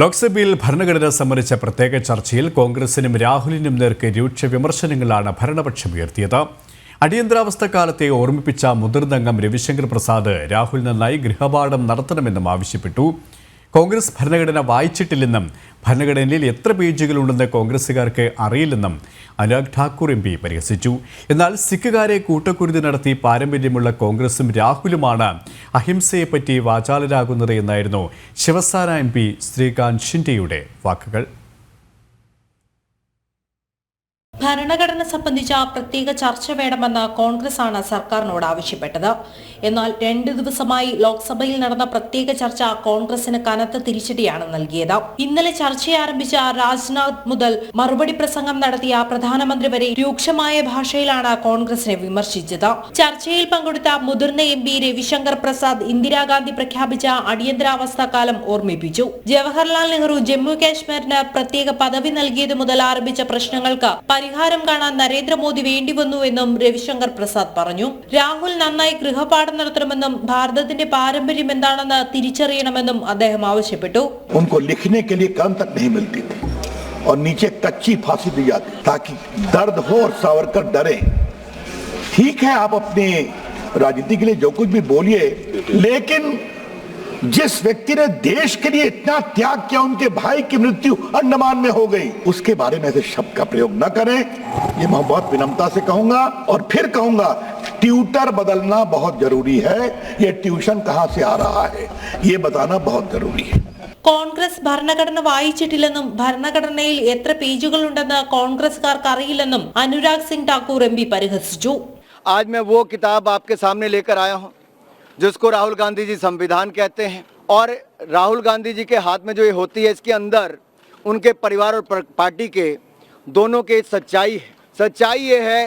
ലോക്സഭയിൽ ഭരണഘടന സംബന്ധിച്ച പ്രത്യേക ചർച്ചയിൽ കോൺഗ്രസിനും രാഹുലിനും നേർക്ക് രൂക്ഷ വിമർശനങ്ങളാണ് ഭരണപക്ഷം ഉയർത്തിയത്. അടിയന്തരാവസ്ഥ കാലത്തെ ഓർമ്മിപ്പിച്ച മുതിർന്നംഗം രവിശങ്കർ പ്രസാദ് രാഹുൽ നന്നായി ഗൃഹപാഠം നടത്തണമെന്നും ആവശ്യപ്പെട്ടു. കോൺഗ്രസ് ഭരണഘടന വായിച്ചിട്ടില്ലെന്നും ഭരണഘടനയിൽ എത്ര പേജുകളുണ്ടെന്ന് കോൺഗ്രസുകാർക്ക് അറിയില്ലെന്നും അനുരാഗ് ഠാക്കൂർ എം പി പരിഹസിച്ചു. എന്നാൽ സിഖുകാരെ കൂട്ടക്കുരുതി നടത്തി പാരമ്പര്യമുള്ള കോൺഗ്രസും രാഹുലുമാണ് അഹിംസയെപ്പറ്റി വാചാലരാകുന്നത് എന്നായിരുന്നു ശിവസേന എം പി ശ്രീകാന്ത് ഷിൻഡെയുടെ വാക്കുകൾ. ഭരണഘടന സംബന്ധിച്ച പ്രത്യേക ചർച്ച വേണമെന്ന് കോൺഗ്രസ് ആണ് സർക്കാരിനോട് ആവശ്യപ്പെട്ടത്. എന്നാൽ രണ്ടു ദിവസമായി ലോക്സഭയിൽ നടന്ന പ്രത്യേക ചർച്ച കോൺഗ്രസിന് കനത്ത തിരിച്ചടിയാണ് നൽകിയത്. ഇന്നലെ ചർച്ച ആരംഭിച്ച രാജ്നാഥ് മുതൽ മറുപടി പ്രസംഗം നടത്തിയ പ്രധാനമന്ത്രി വരെ രൂക്ഷമായ ഭാഷയിലാണ് കോൺഗ്രസിനെ വിമർശിച്ചത്. ചർച്ചയിൽ പങ്കെടുത്ത മുതിർന്ന എം പി രവിശങ്കർ പ്രസാദ് ഇന്ദിരാഗാന്ധി പ്രഖ്യാപിച്ച അടിയന്തരാവസ്ഥ കാലം ഓർമ്മിപ്പിച്ചു. ജവഹർലാൽ നെഹ്റു ജമ്മു കാശ്മീരിന് പ്രത്യേക പദവി നൽകിയത് മുതൽ ആരംഭിച്ച പ്രശ്നങ്ങൾക്ക് പരിഹാരം കാണാൻ നരേന്ദ്രമോദി വേണ്ടിവന്നുവെന്നും രവിശങ്കർ പ്രസാദ് പറഞ്ഞു രാഹുൽ നന്നായി ഗൃഹപാഠം നടത്തണമെന്നും ഭാരതത്തിന്റെ പാരമ്പര്യം എന്താണെന്ന് തിരിച്ചറിയണമെന്നും അദ്ദേഹം ആവശ്യപ്പെട്ടു उनको लिखने के लिए कलम तक नहीं मिलती थी और नीचे कच्ची फांसी दी जाती ताकि दर्द हो और सावरकर डरे ठीक है आप अपने राजनीति के लिए जो कुछ भी बोलिए लेकिन जिस व्यक्ति ने देश के लिए इतना त्याग किया उनके भाई की मृत्यु अंडमान में हो गई उसके बारे में ऐसे शब्द का प्रयोग न करें ये मैं बहुत विनम्रता से कहूंगा और फिर कहूंगा ट्यूटर बदलना बहुत जरूरी है ये ट्यूशन कहां से आ रहा है ये बताना बहुत जरूरी है കോൺഗ്രസ് ഭരണഘടന വായിച്ചിട്ടില്ലെന്നും ഭരണഘടനയിൽ എത്ര പേജുകളുണ്ടെന്ന് കോൺഗ്രസുകാർക്ക് അറിയില്ലെന്നും അനുരാഗ് സിംഗ് ഠാക്കൂർ എം പി പരിഹസിച്ചു आज मैं वो किताब आपके सामने लेकर आया हूँ जिसको राहुल गांधी जी संविधान कहते हैं। और राहुल गांधी जी के हाथ में जो ये होती है, इसके अंदर उनके परिवार और पार्टी के दोनों के सच्चाई है। सच्चाई ये है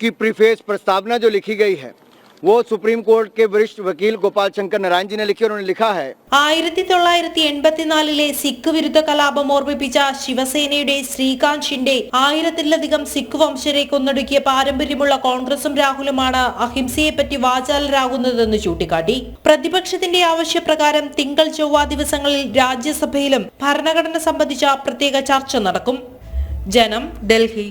कि प्रीफेस प्रस्तावना जो लिखी गई है वो सुप्रीम कोर्ट के वरिष्ठ वकील गोपाल शंकर नारायण जी ने लिखी और उन्होंने लिखा है ആയിരത്തി തൊള്ളായിരത്തി എൺപത്തിനാലിലെ സിഖ് വിരുദ്ധ കലാപം ഓർമ്മിപ്പിച്ച ശിവസേനയുടെ ശ്രീകാന്ത് ഷിൻഡെ ആയിരത്തിലധികം സിഖ് വംശരെ കൊന്നൊടുക്കിയ പാരമ്പര്യമുള്ള കോൺഗ്രസും രാഹുലുമാണ് അഹിംസയെപ്പറ്റി വാചാലരാകുന്നതെന്ന് ചൂണ്ടിക്കാട്ടി പ്രതിപക്ഷത്തിന്റെ ആവശ്യപ്രകാരം തിങ്കൾ ചൊവ്വ ദിവസങ്ങളിൽ രാജ്യസഭയിലും ഭരണഘടന സംബന്ധിച്ച പ്രത്യേക ചർച്ച നടക്കും ജനം ഡൽഹി